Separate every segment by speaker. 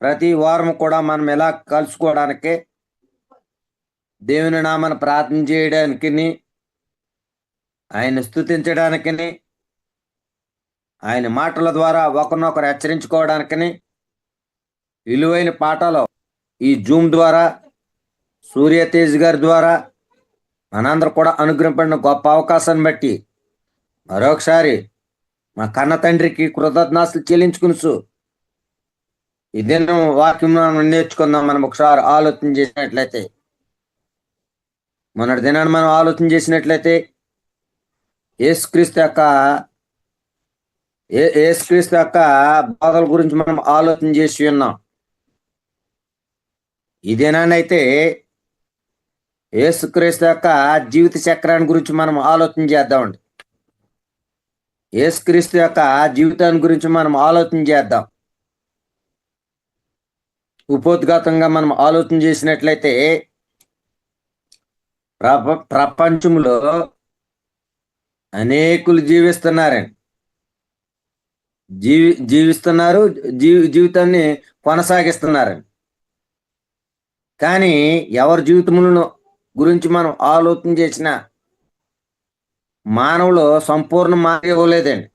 Speaker 1: ప్రతి వారం కూడా మనం ఎలా కలుసుకోవడానికి దేవుని నామను ప్రార్థన చేయడానికి ఆయన స్థుతించడానికి ఆయన మాటల ద్వారా ఒకరినొకరు హెచ్చరించుకోవడానికి విలువైన పాటలు ఈ జూమ్ ద్వారా సూర్య తేజ్ గారి ద్వారా మనందరూ కూడా అనుగ్రహపడిన గొప్ప అవకాశాన్ని బట్టి మరొకసారి మా కన్న తండ్రికి కృతజ్ఞాసులు చెల్లించుకునుసు ఈ దినం వాక్యం మనం నేర్చుకుందాం మనం ఒకసారి ఆలోచన చేసినట్లయితే. మొన్నటి దినాన్ని మనం ఆలోచన చేసినట్లయితే యేసుక్రీస్తు యొక్క ఏసుక్రీస్తు యేసుక్రీస్తు యొక్క బాధల గురించి మనం ఆలోచన చేసి ఉన్నాం. ఈ దినాన్నైతే యేసుక్రీస్తు యొక్క జీవిత చక్రాన్ని గురించి మనం ఆలోచన చేద్దామండి. యేసుక్రీస్తు యొక్క జీవితాన్ని గురించి మనం ఆలోచన చేద్దాం. ఉపోద్ఘాతంగా మనం ఆలోచన చేసినట్లయితే ప్రప ప్రపంచంలో అనేకులు జీవిస్తున్నారండి. జీవి జీవిస్తున్నారు జీవి జీవితాన్ని కొనసాగిస్తున్నారండి. కానీ ఎవరి జీవితములను గురించి మనం ఆలోచన చేసిన మానవులు సంపూర్ణ మారి ఇవ్వలేదండి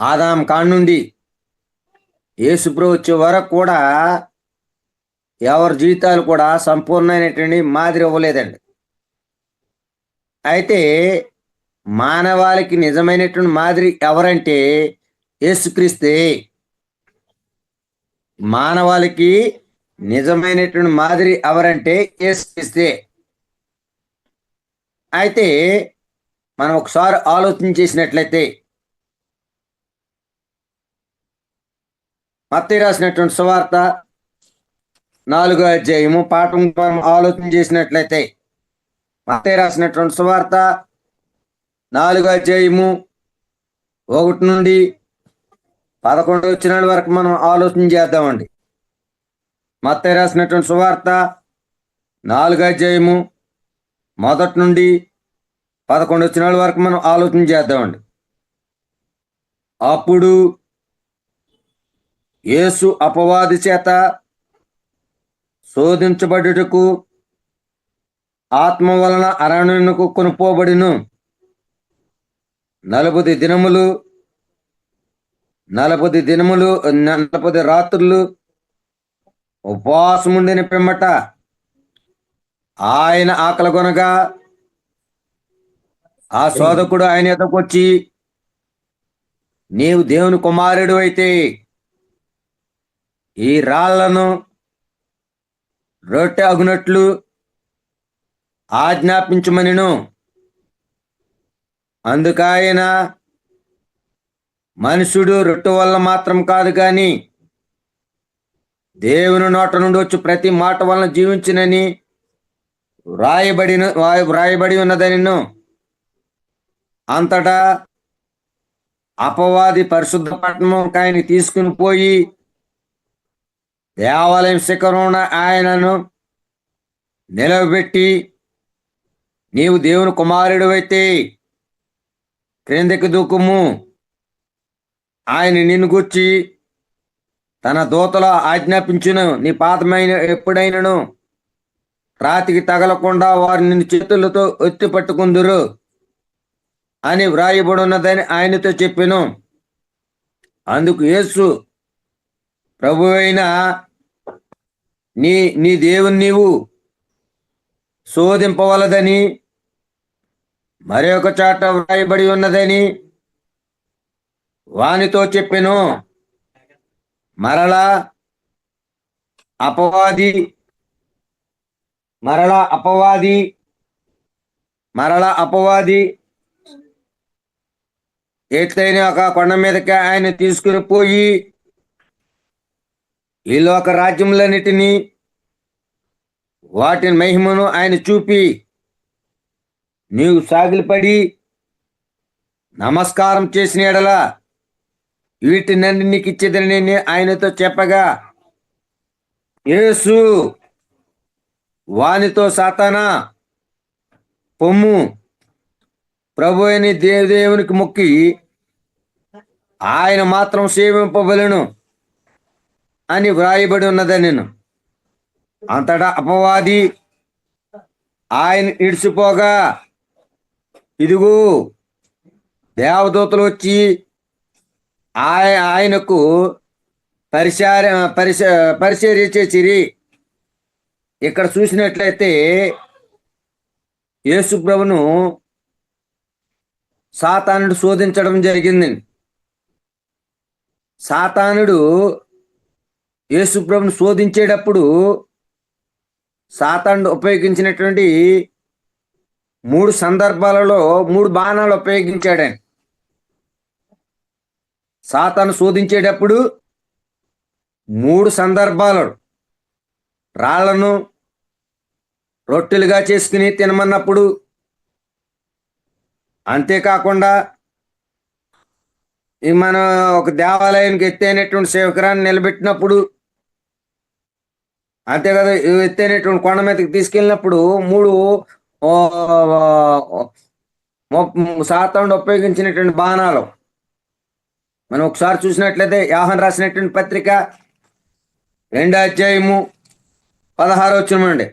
Speaker 1: ఆదాం కాడ నుండి యేసుప్రభు వచ్చే వరకు కూడా ఎవరి జీవితాలు కూడా సంపూర్ణమైనటువంటి మాదిరి ఇవ్వలేదండి అయితే మానవాళికి నిజమైనటువంటి మాదిరి ఎవరంటే యేసుక్రీస్తే మానవాళికి నిజమైనటువంటి మాదిరి ఎవరంటే యేసుక్రీస్తే అయితే మనం ఒకసారి ఆలోచన చేసినట్లయితే మత్తి రాసినటువంటి సువార్త నాలుగో అధ్యాయము పాఠం మనం ఆలోచన చేసినట్లయితే మత్తి రాసినటువంటి సువార్త నాలుగో అధ్యాయము ఒకటి నుండి పదకొండు వచ్చిన వరకు మనం ఆలోచన చేద్దామండి. మత్తి రాసినటువంటి సువార్త నాలుగో అధ్యాయము మొదటి నుండి పదకొండు వచ్చిన వరకు మనం ఆలోచన చేద్దామండి. అప్పుడు యేసు అపవాది చేత శోధించబడుటకు ఆత్మ వలన అరణ్యకు కొనుపోబడిను. నలభై దినములు నలభై దినములు నలభై రాత్రులు ఉపవాసముండిన పిమ్మట ఆయన ఆకలి కొనగా ఆ శోధకుడు ఆయన ఎదకొచ్చి నీవు దేవుని కుమారుడు అయితే ఈ రాళ్ళను రొట్టె అగునట్లు ఆజ్ఞాపించమనిను. అందుకాయన మనుషుడు రొట్టె వల్ల మాత్రం కాదు కానీ దేవుని నోట నుండి వచ్చి ప్రతి మాట వలన జీవించినని వ్రాయబడిన వ్రాయబడి ఉన్నదనిను. అంతటా అపవాది పరిశుద్ధ పట్టణం ఆయన తీసుకుని పోయి దేవాలయం శిఖరమున ఆయనను నిలవబెట్టి నీవు దేవుని కుమారుడు అయితే క్రిందకి దూకుము. ఆయన నిన్ను గుర్చి తన దూతలో ఆజ్ఞాపించును. నీ పాతమైన ఎప్పుడైనను రాతికి తగలకుండా వారు నిన్ను చేతులతో ఎత్తి పట్టుకుందురు అని వ్రాయబడి ఉన్నదని ఆయనతో చెప్పాను. అందుకు యేసు ప్రభు నీ నీ దేవుని నీవు శోధింపవలదని మరొక చాట వ్రాయబడి ఉన్నదని వానితో చెప్పెను. మరలా అపవాది మరలా అపవాది మరలా అపవాది. ఎట్లయినా ఒక కొండ మీదకి ఆయన తీసుకుని పోయి ఈ లోక రాజ్యములన్నిటినీ వాటిని మహిమను ఆయన చూపి నీవు సాగిలిపడి నమస్కారం చేసిన ఎడల వీటినన్ని నీకు ఇచ్చేదని నేను ఆయనతో చెప్పగా యేసు వానితో సాతానా పొమ్ము ప్రభు అని దేవదేవునికి మొక్కి ఆయన మాత్రం సేవింపబలను. అని వ్రాయబడి ఉన్నదని నేను. అంతటా అపవాది ఆయన ఇడిచిపోగా ఇదిగో దేవదూతలు వచ్చి ఆయ ఆయనకు పరిచార పరిచ పరిచర్య ఇక్కడ చూసినట్లయితే యేసుప్రభును సాతానుడు శోధించడం జరిగింది. సాతానుడు యేసుప్రభును శోధించేటప్పుడు సాతానుడు ఉపయోగించినటువంటి మూడు సందర్భాలలో మూడు బాణాలు ఉపయోగించాడు ఆయన సాతాను శోధించేటప్పుడు మూడు సందర్భాలు. రాళ్ళను రొట్టెలుగా చేసుకుని తినమన్నప్పుడు అంతేకాకుండా ఈ మన ఒక దేవాలయానికి ఎత్తైనటువంటి సేవకురాన్ని నిలబెట్టినప్పుడు అంతే కదా ఎత్తైనటువంటి కొండ మీదకి తీసుకెళ్ళినప్పుడు మూడు ఓ, ఉపయోగించినటువంటి బాణాలు. మనం ఒకసారి చూసినట్లయితే యాహన్ రాసినటువంటి పత్రిక రెండో అధ్యాయము పదహారు వచ్చినండి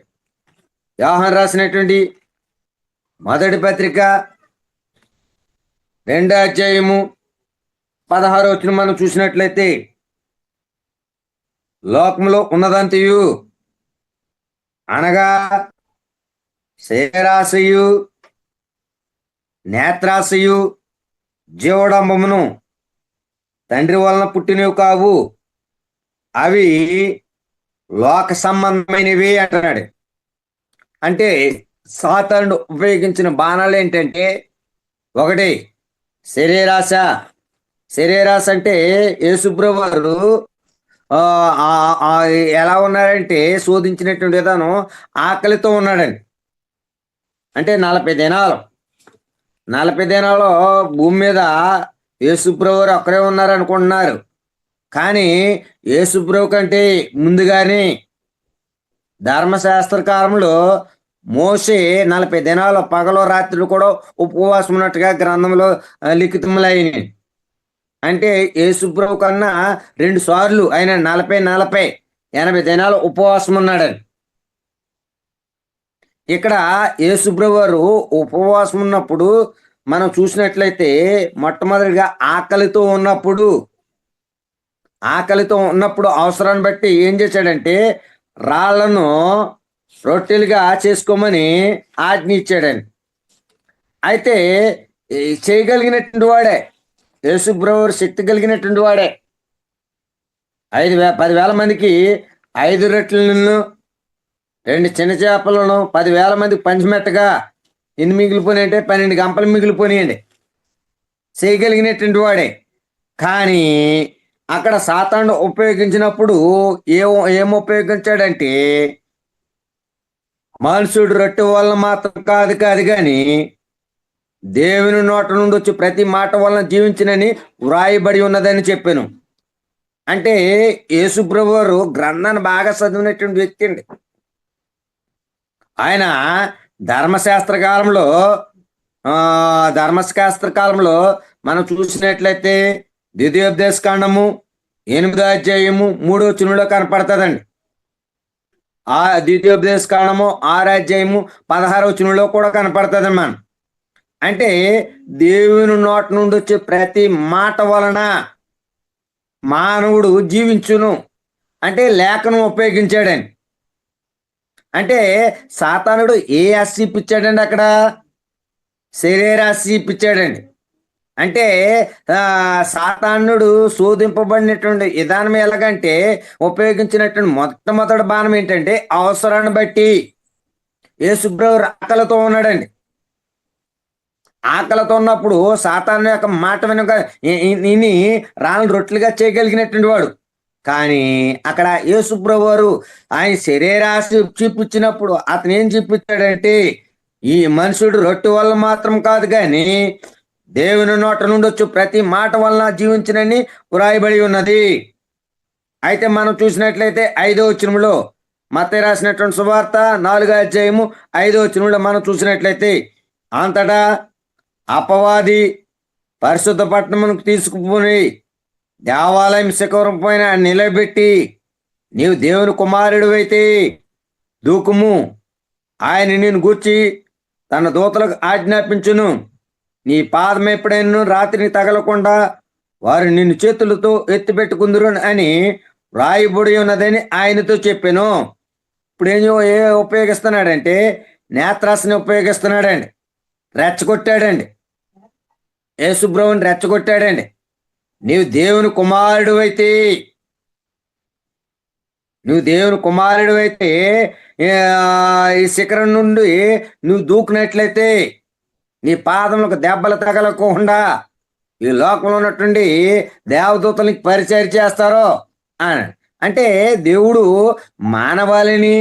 Speaker 1: యాహన్ రాసినటువంటి మొదటి పత్రిక రెండో అధ్యాయము పదహారు వచ్చిన మనం చూసినట్లయితే లోకంలో ఉన్నదంతయు అనగా శరీరాశయు నేత్రాశయు జీవడంబమును. తండ్రి వలన పుట్టినవి కావు. అవి లోక సంబంధమైనవి అంటున్నాడు. అంటే సాతానుడు ఉపయోగించిన బాణాలు ఏంటంటే ఒకటి శరీరాశ. శరీరాశ అంటే యేసుబ్రవారు ఎలా ఉన్నాడంటే శోధించినటువంటి విధానం ఆకలితో ఉన్నాడండి. అంటే నలభై దినాలు. నలభై దినాలు భూమి మీద యేసుప్రభు ఒక్కరే ఉన్నారు అనుకుంటున్నారు కానీ యేసుప్రభు కంటే ముందుగానే ధర్మశాస్త్ర కాలంలో మోసే నలభై దినాలు పగలు రాత్రులు కూడా ఉపవాసం ఉన్నట్టుగా గ్రంథంలో ఆ, లిఖితములైనవి. అంటే యేసుప్రభు కన్నా రెండు సార్లు ఆయన నలభై నలభై ఎనభై దినాలు ఉపవాసం ఉన్నాడని. ఇక్కడ యేసుప్రభు వారు ఉపవాసం ఉన్నప్పుడు మనం చూసినట్లయితే మొట్టమొదటిగా ఆకలితో ఉన్నప్పుడు ఆకలితో ఉన్నప్పుడు అవసరాన్ని బట్టి ఏం చేశాడంటే రాళ్ళను రొట్టెలుగా చేసుకోమని ఆజ్ఞ ఇచ్చాడని. అయితే చేయగలిగినటువంటి వాడే యేసుప్రభు శక్తి కలిగినటువంటి వాడే. ఐదు వే పదివేల మందికి ఐదు రొట్టెలను రెండు చిన్న చేపలను పదివేల మందికి పంచిమెట్టగా ఎన్ని మిగిలిపోయినాయంటే పన్నెండు గంపలు మిగిలిపోయినాయండి. చేయగలిగినటువంటి వాడే. కానీ అక్కడ సాతాను ఉపయోగించినప్పుడు ఏ ఏం ఉపయోగించాడంటే మనుషుడు రొట్టె వల్ల మాత్రం కాదు కాదు కానీ దేవుని నోట నుండి వచ్చి ప్రతి మాట వలన జీవించినని వ్రాయబడి ఉన్నదని చెప్పాను. అంటే యేసుప్రభు వారు గ్రంథాన్ని బాగా చదివినటువంటి వ్యక్తి అండి. ఆయన ధర్మశాస్త్ర కాలంలో ధర్మశాస్త్ర కాలంలో మనం చూసినట్లయితే ద్వితీయోపదేశ కాండము ఎనిమిదో అధ్యాయము మూడో చునులో కనపడుతుందండి. ఆ ద్వితీయోపదేశ కాండము ఆరో అధ్యాయము పదహారో చునులో కూడా కనపడుతుంది మనం. అంటే దేవుని నోట నుండి వచ్చే ప్రతి మాట వలన మానవుడు జీవించును. అంటే లేఖనం ఉపయోగించాడని అంటే సాతానుడు ఏ ఆస్తి ఇప్పించాడండి అక్కడ? శరీరాశి ఇప్పించాడండి. అంటే సాతానుడు శోధింపబడినటువంటి విధానం ఎలాగంటే ఉపయోగించినటువంటి మొట్టమొదటి బాణం ఏంటంటే అవసరాన్ని బట్టి. యేసుప్రభు రాకలతో ఉన్నాడండి. ఆకలితో ఉన్నప్పుడు సాతాను యొక్క మాట వెనుక ఇని రాళ్ళను రొట్టెలుగా చేయగలిగినటువంటి వాడు. కానీ అక్కడ యేసుప్రభు వారు ఆయన శరీరాశి చూపించినప్పుడు అతను ఏం చూపించాడంటే ఈ మనుషుడు రొట్టె వల్ల మాత్రం కాదు కానీ దేవుని నోట నుండి వచ్చి ప్రతి మాట వలన జీవించినని వ్రాయబడి ఉన్నది. అయితే మనం చూసినట్లయితే ఐదో వచనంలో మత రాసినటువంటి సువార్త నాలుగో అధ్యాయము ఐదో వచనంలో మనం చూసినట్లయితే అంతటా అపవాది పరిశుద్ధ పట్టణమునకు తీసుకుపోయి దేవాలయం శిఖరం పైన నిలబెట్టి నీవు దేవుని కుమారుడు అయితే దూకుము. ఆయన నేను గూర్చి తన దూతలకు ఆజ్ఞాపించును. నీ పాదం ఎప్పుడైనా రాత్రిని తగలకుండా వారు నిన్ను చేతులతో ఎత్తిపెట్టుకుందరు అని రాయిబడి ఉన్నదని ఆయనతో చెప్పాను. ఇప్పుడు ఏం ఏ ఉపయోగిస్తున్నాడంటే నేత్రాస్ని ఉపయోగిస్తున్నాడండి. రెచ్చగొట్టాడండి. యేసుబ్రవుని రెచ్చగొట్టాడండి. నీవు దేవుని కుమారుడు అయితే నువ్వు దేవుని కుమారుడు అయితే ఈ శిఖరం నుండి నువ్వు దూకినట్లయితే నీ పాదములకు దెబ్బలు తగలకుండా ఈ లోకంలో ఉన్నటువంటి దేవదూతలకి పరిచయం చేస్తారో అని. అంటే దేవుడు మానవాళిని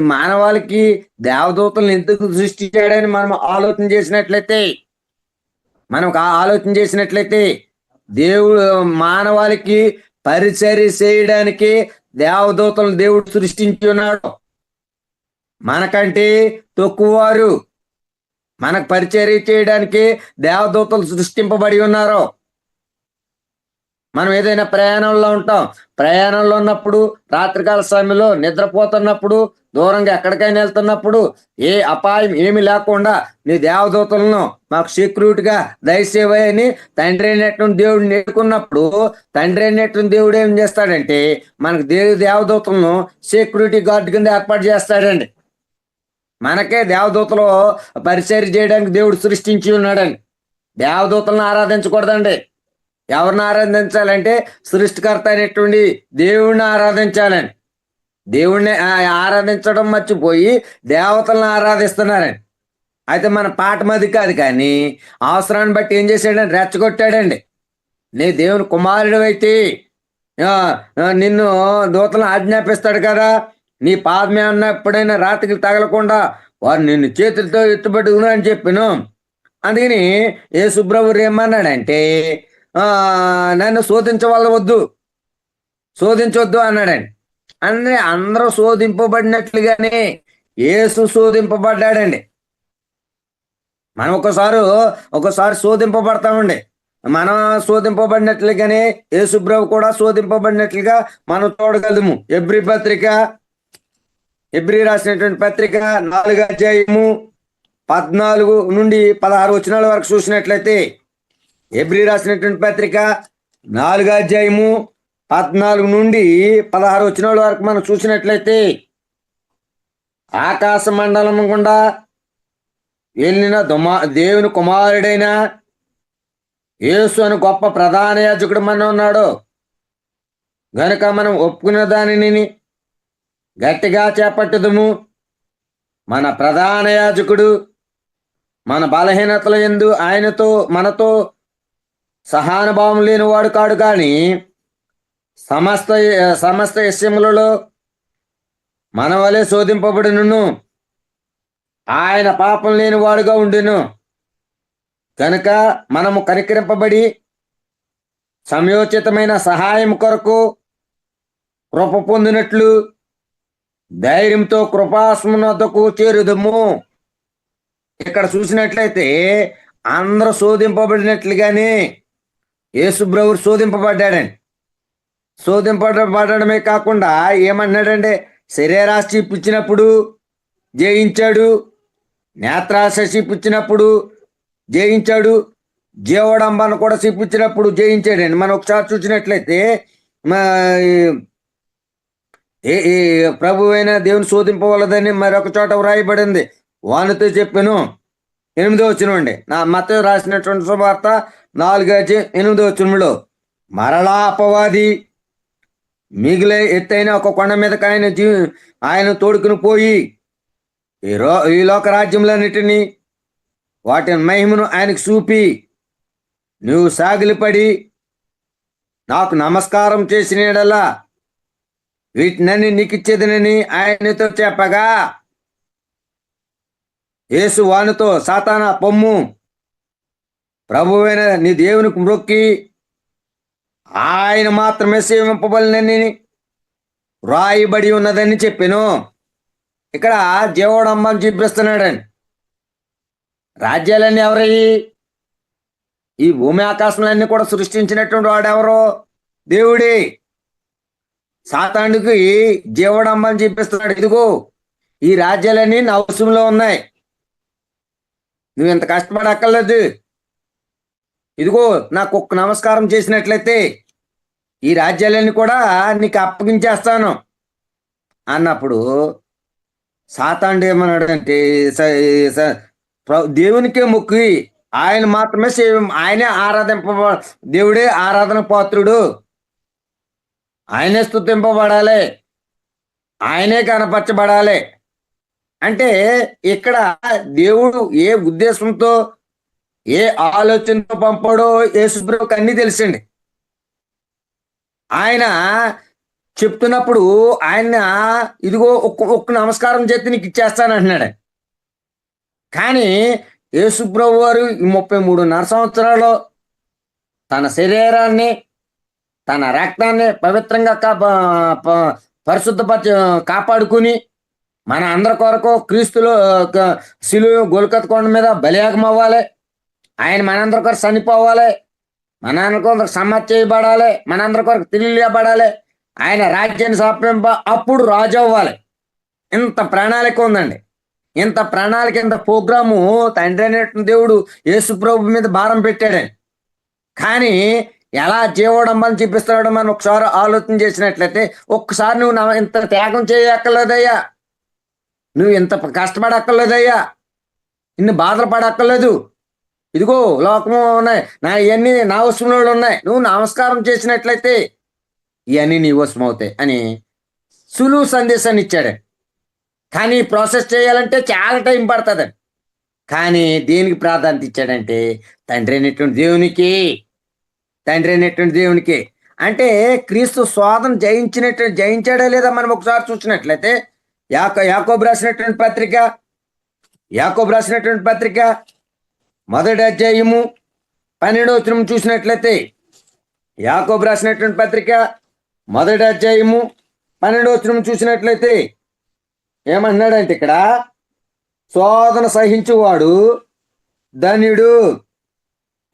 Speaker 1: మానవాళికి దేవదూతలను ఎందుకు సృష్టించాడని మనం ఆలోచన చేసినట్లయితే మనం ఆలోచన చేసినట్లయితే దేవుడు మానవాళికి పరిచర్య చేయడానికి దేవదూతలను దేవుడు సృష్టించి ఉన్నాడు. మనకంటే తక్కువవారు మనకు పరిచర్య చేయడానికి దేవదూతలు సృష్టింపబడి ఉన్నారు. మనం ఏదైనా ప్రయాణంలో ఉంటాం. ప్రయాణంలో ఉన్నప్పుడు రాత్రికాల సమయంలో నిద్రపోతున్నప్పుడు దూరంగా ఎక్కడికైనా వెళ్తున్నప్పుడు ఏ అపాయం ఏమి లేకుండా నీ దేవదూతలను మాకు సెక్యూరిటీగా దయచేవని తండ్రి అయినటువంటి దేవుడు నేర్చుకున్నప్పుడు తండ్రి అయినటువంటి దేవుడు ఏం చేస్తాడంటే మనకు దేవు దేవదూతలను సెక్యూరిటీ గార్డ్ కింద ఏర్పాటు చేస్తాడండి. మనకే దేవదూతలు పరిచయం చేయడానికి దేవుడు సృష్టించి ఉన్నాడండి. దేవదూతలను ఆరాధించకూడదండి. ఎవరిని ఆరాధించాలంటే సృష్టికర్త అయినటువంటి దేవుణ్ణి ఆరాధించాలని. దేవుణ్ణి ఆరాధించడం మర్చిపోయి దేవతలను ఆరాధిస్తున్నారని. అయితే మన పాట మది కాదు కానీ అవసరాన్ని బట్టి ఏం చేశాడని రెచ్చగొట్టాడండి. నీ దేవుని కుమారుడు అయితే నిన్ను దూతలను ఆజ్ఞాపిస్తాడు కదా. నీ పాదమే అన్న ఎప్పుడైనా రాత్రికి తగలకుండా వారు నిన్ను చేతులతో ఎత్తుపట్టుకుని అని చెప్పాను. అందుకని ఏ సుబ్రహ్మణ్యం ఏమన్నాడంటే నన్ను శోధించవలవద్దు శోధించొద్దు అన్నాడండి అంటే అందరూ శోధింపబడినట్లుగానే యేసు శోధింపబడ్డాడండి. మనం ఒకసారి ఒకసారి శోధింపబడతామండి. మనం శోధింపబడినట్లుగానే యేసుబ్రవు కూడా శోధింపబడినట్లుగా మనం చూడగలము. ఎబ్రి పత్రిక ఎబ్రి రాసినటువంటి పత్రిక నాలుగు అధ్యాయము పద్నాలుగు నుండి పదహారు వచనాల వరకు చూసినట్లయితే ఎబ్రి రాసినటువంటి పత్రిక నాలుగు అధ్యాయము పద్నాలుగు నుండి పదహారు వచ్చిన వరకు మనం చూసినట్లయితే ఆకాశ మండలం గుండా వెళ్ళిన దుమా దేవుని కుమారుడైన యేసు అని గొప్ప ప్రధాన యాజకుడు మన ఉన్నాడు. గనుక మనం ఒప్పుకున్న దానిని గట్టిగా చేపట్టుదుము. మన ప్రధాన యాజకుడు మన బలహీనతల ఎందు ఆయనతో మనతో సహానుభావం లేనివాడు కాడు కానీ సమస్త సమస్త విషయములలో మన వలె శోధింపబడినను. ఆయన పాపం లేని వాడుగా ఉండెను. కనుక మనము కనికరింపబడి సమయోచితమైన సహాయం కొరకు కృప పొందినట్లు ధైర్యంతో కృపాస్మునతకు చేరుదము. ఇక్కడ చూసినట్లయితే అందరూ శోధింపబడినట్లుగానే యేసుబ్రవుడు శోధింపబడ్డాడండి. శోధింపబడమే కాకుండా ఏమన్నాడంటే శరీరాశి ఇప్పించినప్పుడు జయించాడు నేత్రాశి ఇప్పించినప్పుడు జయించాడు జీవడంబను కూడా చూపించినప్పుడు జయించాడండి. మనం ఒకసారి చూసినట్లయితే మా ఏ ప్రభు అయిన దేవుని శోధింపవలదని మరొక చోట వ్రాయబడింది. వానితో చెప్పాను. ఎనిమిదో వచ్చినండి నా మత రాసినటువంటి శుభార్త నాలుగు అధ్యాయం ఎనిమిదో వచ్చినలో మరలా అపవాది మిగిలే ఎత్తైన ఒక కొండ మీదకి ఆయన జీ ఆయన తోడుకుని పోయి ఈ రో ఈ లోక రాజ్యములన్నిటినీ వాటి మహిమను ఆయనకు చూపి నువ్వు సాగిలిపడి నాకు నమస్కారం చేసిన యెడల వీటినని నీకిచ్చేదనని ఆయనతో చెప్పగా యేసు వానితో సాతాన పొమ్ము ప్రభువైన నీ దేవునికి మ్రొక్కి ఆయన మాత్రమే సేవింపబడినని రాయబడి ఉన్నదని చెప్పాను. ఇక్కడ జీవోడంబం చూపిస్తున్నాడని రాజ్యాలన్నీ ఎవరయ్యి? ఈ భూమి ఆకాశములన్నీ కూడా సృష్టించినటువంటి వాడెవరు దేవుడే. సాతాండుకి అమ్మని చూపిస్తున్నాడు. ఇదిగో ఈ రాజ్యాలన్నీ నా అవసరంలో ఉన్నాయి. నువ్వు ఇంత కష్టపడక్కర్లేదు. ఇదిగో నాకు ఒక్క నమస్కారం చేసినట్లయితే ఈ రాజ్యాలన్నీ కూడా నీకు అప్పగించేస్తాను. అన్నప్పుడు సాతాండు ఏమన్నాడంటే ప్ర- దేవునికే మొక్కి ఆయన మాత్రమే సేవ ఆయనే ఆరాధింప దేవుడే ఆరాధన పాత్రుడు. ఆయనే స్థుతింపబడాలి ఆయనే కనపరచబడాలి. అంటే ఇక్కడ దేవుడు ఏ ఉద్దేశంతో ఏ ఆలోచనతో పంపాడో యేసుప్రభుకి అన్ని తెలిసండి. ఆయన చెప్తున్నప్పుడు ఆయన ఇదిగో ఒక్క ఒక్క నమస్కారం చేతి నీకు ఇచ్చేస్తాను అంటున్నాడు కానీ యేసుప్రభు వారు ఈ ముప్పై మూడున్నర సంవత్సరాలు తన శరీరాన్ని తన రక్తాన్ని పవిత్రంగా కాపా ప- కాపాడుకుని మన అందరి కొరకు క్రీస్తులో క- సిలువ గొలకత్ కొండ మీద బలియాగం అవ్వాలి ఆయన మనందరి కొరకు చనిపోవాలి మనందరి కొరకు సమ్మతి చేయబడాలి మనందరి కొరకు తెలియబడాలి ఆయన రాజ్యాన్ని సమర్పింప అప్పుడు రాజు అవ్వాలి. ఇంత ప్రణాళిక ఉందండి. ఇంత ప్రణాళిక ఇంత ప్రోగ్రాము తండ్రి అనేటువంటి దేవుడు యేసు ప్రభు మీద భారం పెట్టాడండి కానీ ఎలా జీవడంబని చూపిస్తాడు మనం ఒకసారి ఆలోచన చేసినట్లయితే ఒక్కసారి నువ్వు నా- ఇంత త్యాగం చేయక్కర్లేదయ్యా. నువ్వు ఇంత కష్టపడక్కర్లేదయ్యా. ఇన్ని బాధలు పడక్కర్లేదు. ఇదిగో లోకము ఉన్నాయి. నా ఇవన్నీ నా వస్తువులు ఉన్నాయి. నువ్వు నమస్కారం చేసినట్లయితే ఇవన్నీ నీ వశం అవుతాయి అని సులువు సందేశాన్ని ఇచ్చాడు. కానీ ప్రాసెస్ చేయాలంటే చాలా టైం పడుతుంది. కానీ దేనికి ప్రాధాన్యత ఇచ్చాడంటే తండ్రి అయినటువంటి దేవునికి తండ్రి అయినటువంటి దేవునికి. అంటే క్రీస్తు స్వాదం జయించినట్టు జయించాడా లేదా మనం ఒకసారి చూసినట్లయితే యాకో యాకోబు రాసినటువంటి పత్రిక యాకోబు రాసినటువంటి పత్రిక మొదటి అధ్యాయము పన్నెండవ వచనం చూసినట్లయితే యాకోబు రాసినటువంటి పత్రిక మొదటి అధ్యాయము పన్నెండవ వచనం చూసినట్లయితే ఏమంటున్నాడంటే ఇక్కడ శోధన సహించువాడు ధన్యుడు.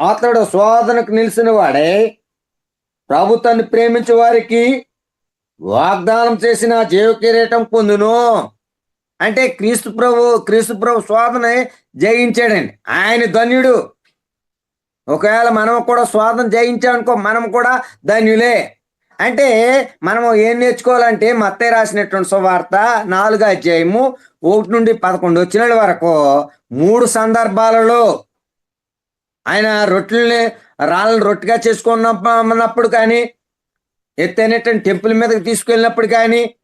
Speaker 1: అతడు శోధనకు నిలిచిన వాడే ప్రభుత్వాన్ని ప్రేమించే వారికి వాగ్దానం చేసిన జీవకిరీటం పొందును. అంటే క్రీస్తు ప్రభు క్రీస్తు ప్రభు శోధన జయించాడండి. ఆయన ధన్యుడు. ఒకవేళ మనం కూడా శోధన జయించామనుకో మనం కూడా ధన్యులే. అంటే మనము ఏం నేర్చుకోవాలంటే మత్తయ్య రాసినటువంటి సువార్త నాలుగు అధ్యాయము ఒకటి నుండి పదకొండు వచ్చిన వరకు మూడు సందర్భాలలో ఆయన రొట్టెల్ని రాళ్ళని రొట్టెగా చేసుకున్నప్పుడు కానీ ఎత్తైనటువంటి టెంపుల్ మీదకి తీసుకెళ్ళినప్పుడు కానీ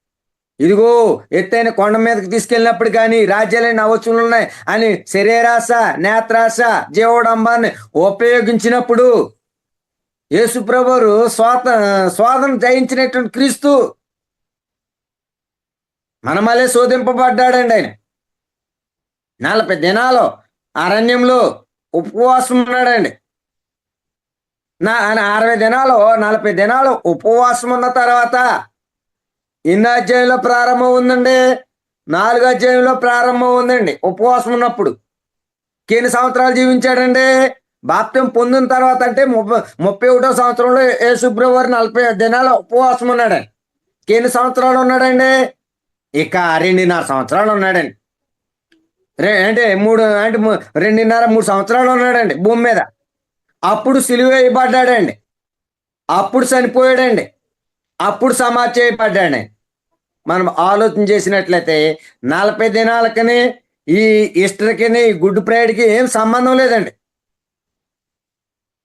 Speaker 1: ఇదిగో ఎత్తైన కొండ మీదకి తీసుకెళ్ళినప్పుడు కానీ రాజ్యాలైన అవసరం ఉన్నాయి అని శరీరాశ నేత్రాశ జీవడంబాన్ని ఉపయోగించినప్పుడు యేసుప్రభురు స్వాత స్వాదం జయించినటువంటి క్రీస్తు మనమలే శోధింపబడ్డాడండి ఆయన. నలభై దినాలు అరణ్యంలో ఉపవాసం ఉన్నాడండి. నా ఆయన అరవై దినాలు నలభై దినాలు ఉపవాసం ఉన్న తర్వాత ఎన్ని అధ్యాయంలో ప్రారంభం ఉందండి? నాలుగు అధ్యాయంలో ప్రారంభం ఉందండి. ఉపవాసం ఉన్నప్పుడు. ఎన్ని సంవత్సరాలు జీవించాడండి? బాప్త్యం పొందిన తర్వాత అంటే ముప్పై ముప్పై ఒకటో సంవత్సరంలో ఏ ఫిబ్రవరి నలభై దినాల ఉపవాసం ఉన్నాడండి. ఎన్ని సంవత్సరాలు ఉన్నాడండి? ఇక రెండున్నర సంవత్సరాలు ఉన్నాడండి. రే అంటే మూడు అంటే రెండున్నర మూడు సంవత్సరాలు ఉన్నాడండి భూమి మీద. అప్పుడు సిలువేయబడ్డాడండి అప్పుడు చనిపోయాడండి. అప్పుడు సమాధి చేయబడ్డాడండి మనం ఆలోచన చేసినట్లయితే నలభై దినాలకని ఈ ఈస్టర్కి ఈ గుడ్ ప్రైడ్కి ఏం సంబంధం లేదండి.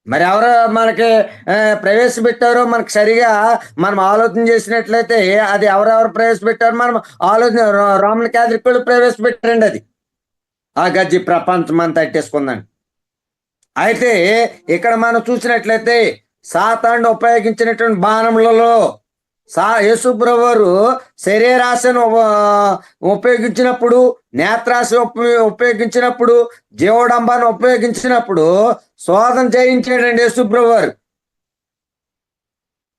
Speaker 1: మరి ఎవరు మనకి ప్రవేశపెట్టారో మనకు సరిగా మనం ఆలోచన చేసినట్లయితే అది ఎవరెవరు ప్రవేశపెట్టారో మనం ఆలోచన రోమన్ క్యాథలిక్ క్యాథలిక్లు ప్రవేశపెట్టారండి అది. ఆ గజ్జి ప్రపంచం అంతా అట్టేసుకుందండి అయితే ఇక్కడ మనం చూసినట్లయితే సాతాండు ఉపయోగించినటువంటి బాణములలో సా యేసుప్రభువారు శరీరాశను ఉపయోగించినప్పుడు నేత్రాశ ఉపయోగించినప్పుడు జీవడంబాన్ని ఉపయోగించినప్పుడు శోధన జయించాడండి యేసుప్రభువారు